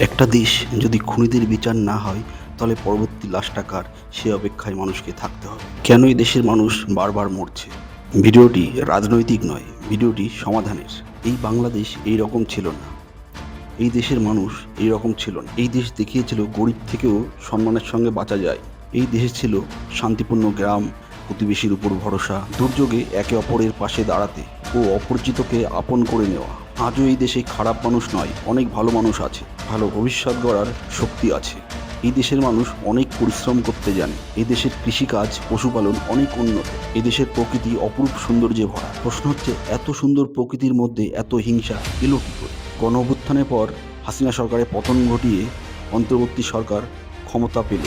একটা দেশ যদি খুনিদের বিচার না হয়, তাহলে পরবর্তী লাশ টাকার সে অপেক্ষায় মানুষকে থাকতে হবে। কেন এই দেশের মানুষ বারবার মরছে? ভিডিওটি রাজনৈতিক নয়, ভিডিওটি সমাধানের। এই বাংলাদেশ এই রকম ছিল না। এই দেশের মানুষ এই রকম ছিল না। এই দেশ দেখিয়েছিল গরিব থেকেও সম্মানের সঙ্গে বাঁচা যায়। এই দেশে ছিল শান্তিপূর্ণ গ্রাম, প্রতিবেশীর উপর ভরসা, দুর্যোগে একে অপরের পাশে দাঁড়াতে ও অপরিচিতকে আপন করে নেওয়া। আজও এই দেশে খারাপ মানুষ নয়, অনেক ভালো মানুষ আছে। ভালো ভবিষ্যৎ গড়ার শক্তি আছে। এই দেশের মানুষ অনেক পরিশ্রম করতে জানে। এই দেশের কৃষিকাজ, পশুপালন অনেক উন্নত। এই দেশের প্রকৃতি অপরূপ সৌন্দর্যে ভরা। প্রশ্ন হচ্ছে, এত সুন্দর প্রকৃতির মধ্যে এত হিংসা এলো কী করে? গণ অভ্যুত্থানের পর হাসিনা সরকারের পতন ঘটিয়ে অন্তর্বর্তী সরকার ক্ষমতা পেল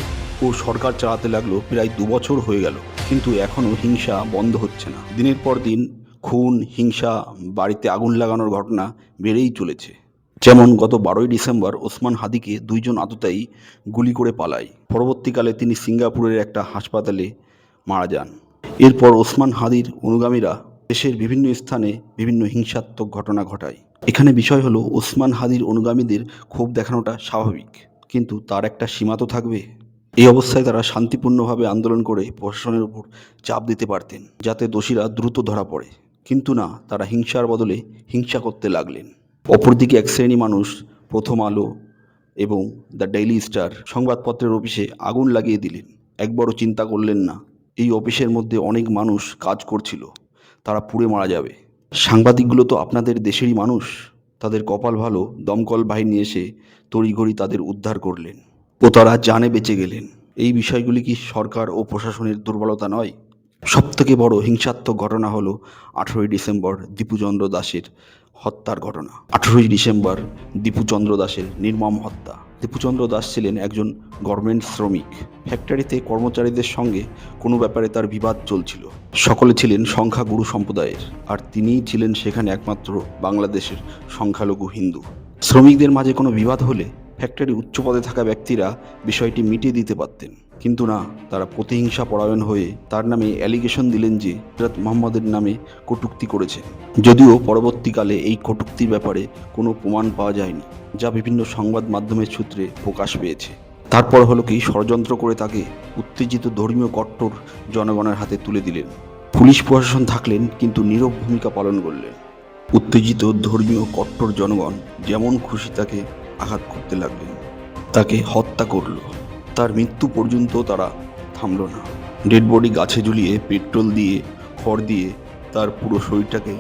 ও সরকার চালাতে লাগল প্রায় দু বছর হয়ে গেল। কিন্তু এখনও হিংসা বন্ধ হচ্ছে না। দিনের পর দিন খুন, হিংসা, বাড়িতে আগুন লাগানোর ঘটনা বেড়েই চলেছে। যেমন গত বারোই ডিসেম্বর ওসমান হাদিকে দুইজন আততায়ী গুলি করে পালায়। পরবর্তীকালে তিনি সিঙ্গাপুরের একটা হাসপাতালে মারা যান। এরপর ওসমান হাদির অনুগামীরা দেশের বিভিন্ন স্থানে বিভিন্ন হিংসাত্মক ঘটনা ঘটায়। এখানে বিষয় হলো, ওসমান হাদির অনুগামীদের ক্ষোভ দেখানোটা স্বাভাবিক, কিন্তু তার একটা সীমা তো থাকবে। এই অবস্থায় তারা শান্তিপূর্ণভাবে আন্দোলন করে প্রশাসনের উপর চাপ দিতে পারতেন, যাতে দোষীরা দ্রুত ধরা পড়ে। কিন্তু না, তারা হিংসার বদলে হিংসা করতে লাগলেন। অপরদিকে এক শ্রেণি মানুষ, প্রথম আলো এবং দ্য ডেইলি স্টার সংবাদপত্রের অফিসে আগুন লাগিয়ে দিলেন। একবারও চিন্তা করলেন না। এই অফিসের মধ্যে অনেক মানুষ কাজ করছিল। তারা পুড়ে মারা যাবে। সাংবাদিকগুলো তো আপনাদের দেশেরই মানুষ। তাদের কপাল ভালো, দমকল বাহিনী এসে তড়িঘড়ি তাদের উদ্ধার করলেন। ও তারা জানে বেঁচে গেলেন। এই বিষয়গুলি কি সরকার ও প্রশাসনের দুর্বলতা নয়? সবথেকে বড় হিংসাত্মক ঘটনা হলো আঠেরোই ডিসেম্বর দীপুচন্দ্র দাসের হত্যার ঘটনা। আঠেরোই ডিসেম্বর দীপুচন্দ্র দাসের নির্মম হত্যা। দীপুচন্দ্র দাস ছিলেন একজন গভর্নমেন্ট শ্রমিক। ফ্যাক্টরিতে কর্মচারীদের সঙ্গে কোনো ব্যাপারে তার বিবাদ চলছিল। সকলে ছিলেন সংখ্যাগুরু সম্প্রদায়ের, আর তিনিই ছিলেন সেখানে একমাত্র বাংলাদেশের সংখ্যালঘু হিন্দু। শ্রমিকদের মাঝে কোনো বিবাদ হলে ফ্যাক্টরি উচ্চ পদে থাকা ব্যক্তিরা বিষয়টি মিটিয়ে দিতে পারতেন। কিন্তু না, তারা প্রতিহিংসা পরায়ণ হয়ে তার নামে অ্যালিগেশন দিলেন যে হজরত মোহাম্মদের নামে কটূক্তি করেছে। যদিও পরবর্তীকালে এই কটূক্তির ব্যাপারে কোনো প্রমাণ পাওয়া যায়নি, যা বিভিন্ন সংবাদ মাধ্যমের সূত্রে প্রকাশ পেয়েছে। তারপর হলো কি ষড়যন্ত্র করে তাকে উত্তেজিত ধর্মীয় কট্টর জনগণের হাতে তুলে দিলেন। পুলিশ প্রশাসন থাকলেন, কিন্তু নীরব ভূমিকা পালন করলেন। উত্তেজিত ধর্মীয় কট্টর জনগণ যেমন খুশি তাকে আঘাত করতে লাগলেন, তাকে হত্যা করল। তার মৃত্যু পর্যন্ত তারা থামল না। ডেড বডি গাছে ঝুলিয়ে, পেট্রোল দিয়ে, খড় দিয়ে তার পুরো শরীরটাকে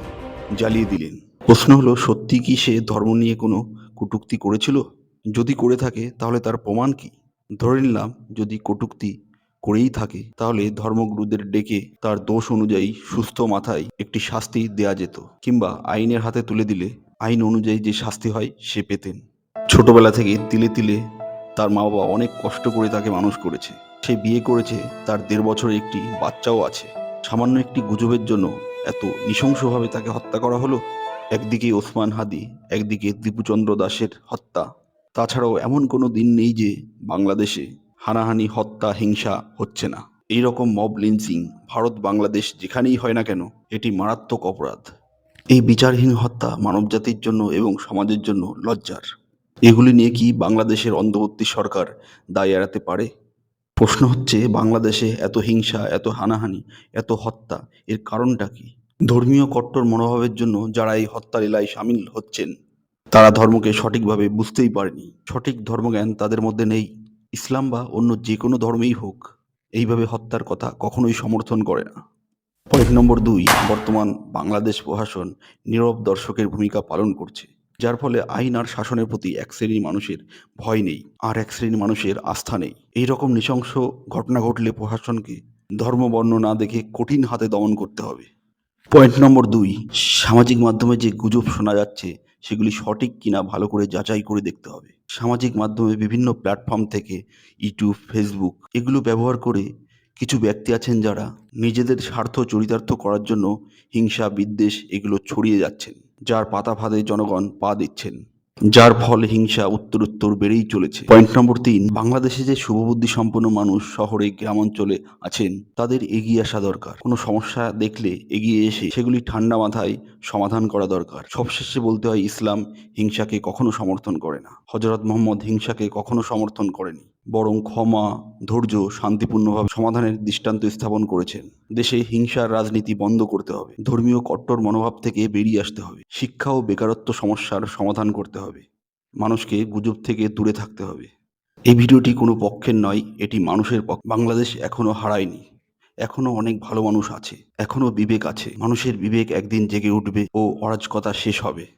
জ্বালিয়ে দিলেন। প্রশ্ন হলো, সত্যি কি সে ধর্ম নিয়ে কোনো কটূক্তি করেছিল? যদি করে থাকে, তাহলে তার প্রমাণ কি? ধরে নিলাম, যদি কটূক্তি করেই থাকে, তাহলে ধর্মগুরুদের ডেকে তার দোষ অনুযায়ী সুস্থ মাথায় একটি শাস্তি দেয়া যেত, কিংবা আইনের হাতে তুলে দিলে আইন অনুযায়ী যে শাস্তি হয়, সে পেতেন। ছোটবেলা থেকে তিলে তিলে তার মা বাবা অনেক কষ্ট করে তাকে মানুষ করেছে। সে বিয়ে করেছে, তার দেড় বছরের একটি বাচ্চাও আছে। সামান্য একটি গুজবের জন্য এত নৃশংসভাবে তাকে হত্যা করা হলো? একদিকে ওসমান হাদি, একদিকে দীপুচন্দ্র দাসের হত্যা। তাছাড়াও এমন কোনো দিন নেই যে বাংলাদেশে হানাহানি, হত্যা, হিংসা হচ্ছে না। এই রকম মব লিঞ্চিং ভারত, বাংলাদেশ যেখানেই হয় না কেন, এটি মারাত্মক অপরাধ। এই বিচারহীন হত্যা মানবজাতির জন্য এবং সমাজের জন্য লজ্জার। এগুলি নিয়ে কি বাংলাদেশের অন্তর্বর্তী সরকার দায় এড়াতে পারে? প্রশ্ন হচ্ছে, বাংলাদেশে এত হিংসা, এত হানাহানি, এত হত্যা, এর কারণটা কি? ধর্মীয় কট্টর মনোভাবের জন্য যারা এই হত্যা লীলায় সামিল হচ্ছেন, তারা ধর্মকে সঠিকভাবে বুঝতেই পারেনি। সঠিক ধর্মজ্ঞান তাদের মধ্যে নেই। ইসলাম বা অন্য যে কোনো ধর্মেই হোক, এইভাবে হত্যার কথা কখনোই সমর্থন করে না। পয়েন্ট নম্বর দুই, বর্তমান বাংলাদেশ প্রশাসন নীরব দর্শকের ভূমিকা পালন করছে। যার ফলে আইন আর শাসনের প্রতি এক শ্রেণির মানুষের ভয় নেই আর এক শ্রেণির মানুষের আস্থা নেই। এই রকম নৃশংস ঘটনা ঘটলে প্রশাসনকে ধর্ম বর্ণ না দেখে কঠিন হাতে দমন করতে হবে। পয়েন্ট নম্বর দুই, সামাজিক মাধ্যমে যে গুজব শোনা যাচ্ছে, সেগুলি সঠিক কিনা ভালো করে যাচাই করে দেখতে হবে। সামাজিক মাধ্যমে বিভিন্ন প্ল্যাটফর্ম থেকে ইউটিউব, ফেসবুক, এগুলো ব্যবহার করে কিছু ব্যক্তি আছেন যারা নিজেদের স্বার্থ চরিতার্থ করার জন্য হিংসা, বিদ্বেষ এগুলো ছড়িয়ে যাচ্ছেন। যার পাতা ফাঁদে জনগণ পা দিচ্ছেন, যার ফলে হিংসা উত্তরোত্তর বেড়েই চলেছে। পয়েন্ট নম্বর তিন, বাংলাদেশে যে শুভবুদ্ধি সম্পন্ন মানুষ শহরে গ্রাম অঞ্চলে আছেন, তাদের এগিয়ে আসা দরকার। কোনো সমস্যা দেখলে এগিয়ে এসে সেগুলি ঠান্ডা মাথায় সমাধান করা দরকার। সবশেষে বলতে হয়, ইসলাম হিংসাকে কখনো সমর্থন করে না। হজরত মোহাম্মদ হিংসাকে কখনো সমর্থন করেনি। বরং ক্ষমা, ধৈর্য শান্তিপূর্ণভাবে সমাধানের দৃষ্টান্ত স্থাপন করেছেন। দেশে হিংসার রাজনীতি বন্ধ করতে হবে। ধর্মীয় কট্টর মনোভাব থেকে বেরিয়ে আসতে হবে। শিক্ষা ও বেকারত্ব সমস্যার সমাধান করতে হবে। মানুষকে গুজব থেকে দূরে থাকতে হবে। এই ভিডিওটি কোনো পক্ষের নয়, এটি মানুষের পক্ষ। বাংলাদেশ এখনও হারায়নি। এখনও অনেক ভালো মানুষ আছে। এখনও বিবেক আছে। মানুষের বিবেক একদিন জেগে উঠবে ও অরাজকতা শেষ হবে।